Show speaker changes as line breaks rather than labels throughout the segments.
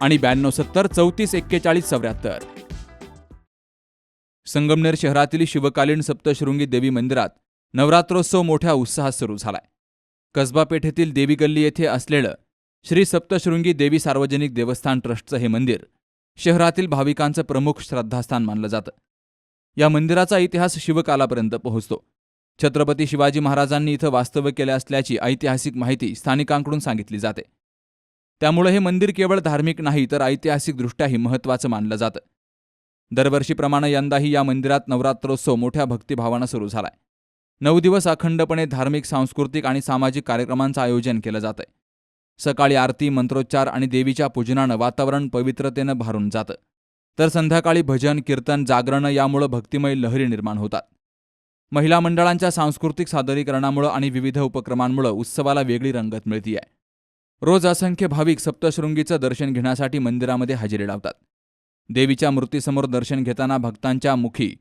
आणि ब्याण्णव सत्तर चौतीस एक्केचाळीस चौऱ्याहत्तर. संगमनेर शहरातील शिवकालीन सप्तशृंगी देवी मंदिरात नवरात्रोत्सव मोठ्या उत्साहात सुरू झालाय. कसबा पेठेतील देवी गल्ली येथे असलेलं श्री सप्तशृंगी देवी सार्वजनिक देवस्थान ट्रस्टचं हे मंदिर शहरातील भाविकांचं प्रमुख श्रद्धास्थान मानलं जातं. या मंदिराचा इतिहास शिवकालापर्यंत पोहोचतो. छत्रपती शिवाजी महाराजांनी इथं वास्तव्य केले असल्याची ऐतिहासिक माहिती स्थानिकांकडून सांगितली जाते. त्यामुळे हे मंदिर केवळ धार्मिक नाही तर ऐतिहासिकदृष्ट्याही महत्त्वाचं मानलं जातं. दरवर्षीप्रमाणे यंदाही या मंदिरात नवरात्रोत्सव मोठ्या भक्तिभावानं सुरू झालाय. नऊ दिवस अखंडपणे धार्मिक सांस्कृतिक आणि सामाजिक कार्यक्रमांचं आयोजन केलं जातंय. सकाळी आरती मंत्रोच्चार आणि देवीच्या पूजनानं वातावरण पवित्रतेनं भारून जातं. तर संध्याकाळी भजन कीर्तन जागरणं यामुळं भक्तिमय लहरी निर्माण होतात. महिला मंडळांच्या सांस्कृतिक सादरीकरणामुळं आणि विविध उपक्रमांमुळं उत्सवाला वेगळी रंगत मिळतीये. रोज असंख्य भाविक सप्तशृंगीचं दर्शन घेण्यासाठी मंदिरामध्ये हजेरी लावतात. देवीच्या मूर्तीसमोर दर्शन घेताना भक्तांच्या मुखी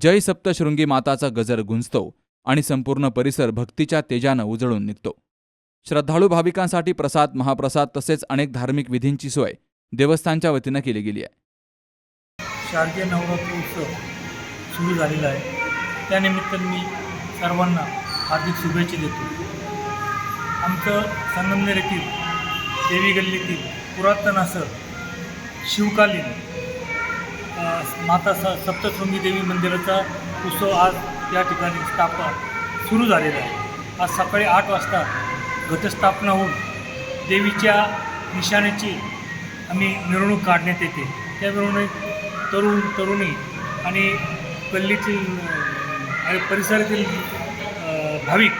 जय सप्तशृंगी माताचा गजर गुंजतो आणि संपूर्ण परिसर भक्तीच्या तेजानं उजळून निघतो. श्रद्धाळू भाविकांसाठी प्रसाद महाप्रसाद तसेच अनेक धार्मिक विधींची सोय देवस्थानच्या वतीनं केली गेली आहे.
शारदीय नवरात्र उत्सव सुरू झालेला आहे. त्यानिमित्ताने मी सर्वांना हार्दिक शुभेच्छा देतो. आमचं संगमनेर येथील देवी गल्लीतील पुरातन असं शिवकालीन माता स सप्तशृंगी देवी मंदिराचा उत्सव आज या ठिकाणी स्थापना सुरू झालेला आहे. आज सकाळी आठ वाजता घटस्थापना होऊन देवीच्या निशाण्याची आम्ही मिरवणूक काढण्यात येते. त्या मिरवणूक तरुण तरुणी आणि गल्लीतील आणि परिसरातील भाविक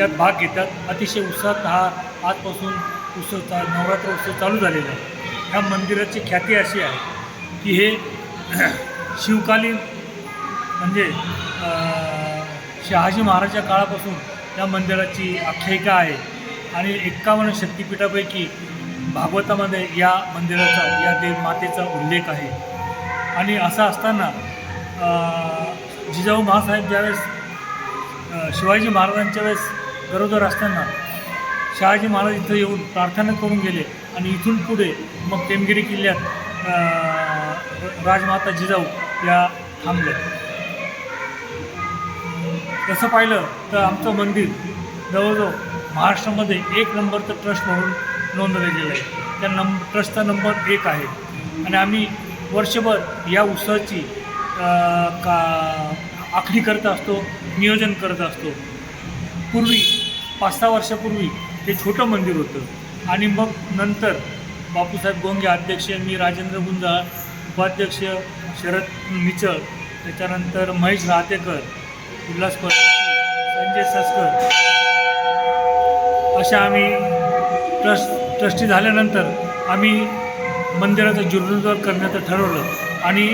यात भाग घेतात. अतिशय उत्साहात हा आजपासून उत्सव चा नवरात्र उत्सव चालू झालेला आहे. ह्या मंदिराची ख्याती अशी आहे की हे शिवकालीन म्हणजे शहाजी महाराजच्या काळापासून या मंदिराची आख्यायिका आहे. आणि एक्कावन्न शक्तिपीठापैकी भागवतामध्ये या मंदिराचा या देव मातेचा उल्लेख आहे. आणि असं असताना जिजाऊ महासाहेब ज्यावेळेस शिवाजी महाराजांच्या वेळेस गरोदर असताना शहाजी महाराज इथं येऊन प्रार्थना करून गेले आणि इथून पुढे मग पेमगिरी किल्ल्यात राजमाता जिजाऊ या थांबल्या तसं पाहिलं तर आमचं मंदिर जवळजवळ महाराष्ट्रामध्ये एक नंबरचं ट्रस्ट म्हणून नोंदवलं गेलं आहे. त्या नंब ट्रस्टचा नंबर एक आहे. आणि आम्ही वर्षभर या उत्सवाची का आखणी करत असतो नियोजन करत असतो. पूर्वी पाच सहा वर्षापूर्वी हे छोटं मंदिर होतं. आणि मग नंतर बापूसाहेब गोंगे अध्यक्ष मी राजेंद्र गुंजाळ उपाध्यक्ष शरद मिचळ त्याच्यानंतर महेश राहतेकर उल्हास संजय सस्कर अशा आम्ही ट्रस्ट ट्रस्टी झाल्यानंतर आम्ही मंदिराचं जीर्णोद्धार करण्याचं ठरवलं. आणि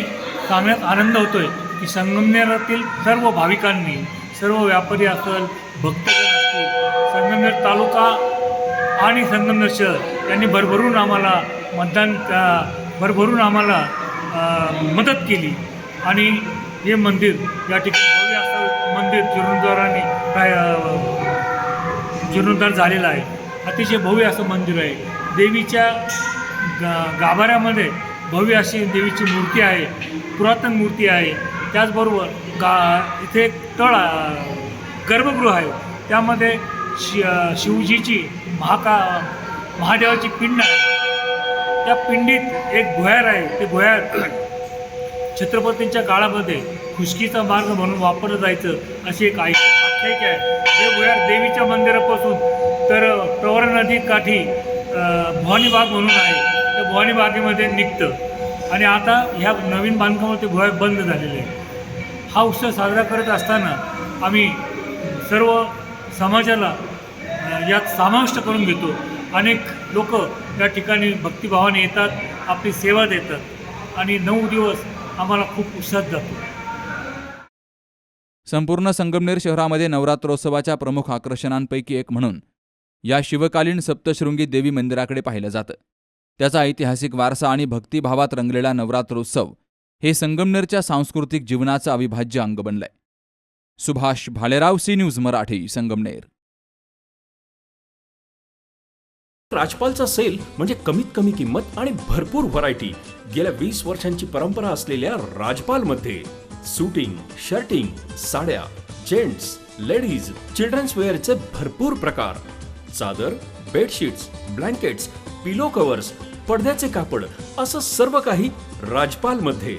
सांगण्यात आनंद होतो आहे की संगमनेरातील सर्व भाविकांनी सर्व व्यापारी असेल भक्त संगमनेर तालुका आणि संगमनेर शहर यांनी भरभरून आम्हाला मतदान भरभरून आम्हाला मदत केली. आणि हे मंदिर या ठिकाणी भव्य असं मंदिर जीर्णोद्धाराने काय जीर्णोद्धार झालेला आहे. अतिशय भव्य असं मंदिर आहे. देवीच्या गा गाभाऱ्यामध्ये भव्य अशी देवीची मूर्ती आहे पुरातन मूर्ती आहे. त्याचबरोबर गा इथे एक तळ गर्भगृह आहे. त्यामध्ये शि शिवजीची महाका महादेवाची पिंड आहे. त्या पिंडीत एक भुयार आहे. ते भुयार छत्रपतींच्या काळामध्ये खुशकीचा मार्ग म्हणून वापरलं जायचं अशी एक ऐक आख्यायिका आहे. हे भुयार देवीच्या मंदिरापासून तर प्रवर नदी काठी भवानी बाग म्हणून आहे. त्या भवानी बागेमध्ये निघतं. आणि आता ह्या नवीन बांधकामात ते भुयार बंद झालेले आहे. हा उत्सव साजरा करत असताना आम्ही सर्व समाजाला यात समाविष्ट करून घेतो. अनेक लोक या ठिकाणी भक्तिभावाने येतात आपली सेवा देतात आणि नऊ दिवस आम्हाला खूप उत्साह जातो.
संपूर्ण संगमनेर शहरामध्ये नवरात्रोत्सवाच्या प्रमुख आकर्षणांपैकी एक म्हणून या शिवकालीन सप्तशृंगी देवी मंदिराकडे पाहिलं जातं. त्याचा ऐतिहासिक वारसा आणि भक्तिभावात रंगलेला नवरात्रोत्सव हे संगमनेरच्या सांस्कृतिक जीवनाचं अविभाज्य अंग बनलंय. Subhash Bhalerao C news Marathi Sangamner.
राजपालचा sale म्हणजे कमीत कमी किंमत आणि भरपूर व्हरायटी गेल्या वीस वर्षांची परंपरा असलेल्या राजपालमध्ये सुटिंग शर्टिंग साड्या जेंट्स लेडीज चिल्ड्रन्स वेअरचे भरपूर प्रकार. चादर बेडशीट्स ब्लँकेट्स पिलो कव्हर्स पडद्याचे कापड असं सर्व काही राजपालमध्ये.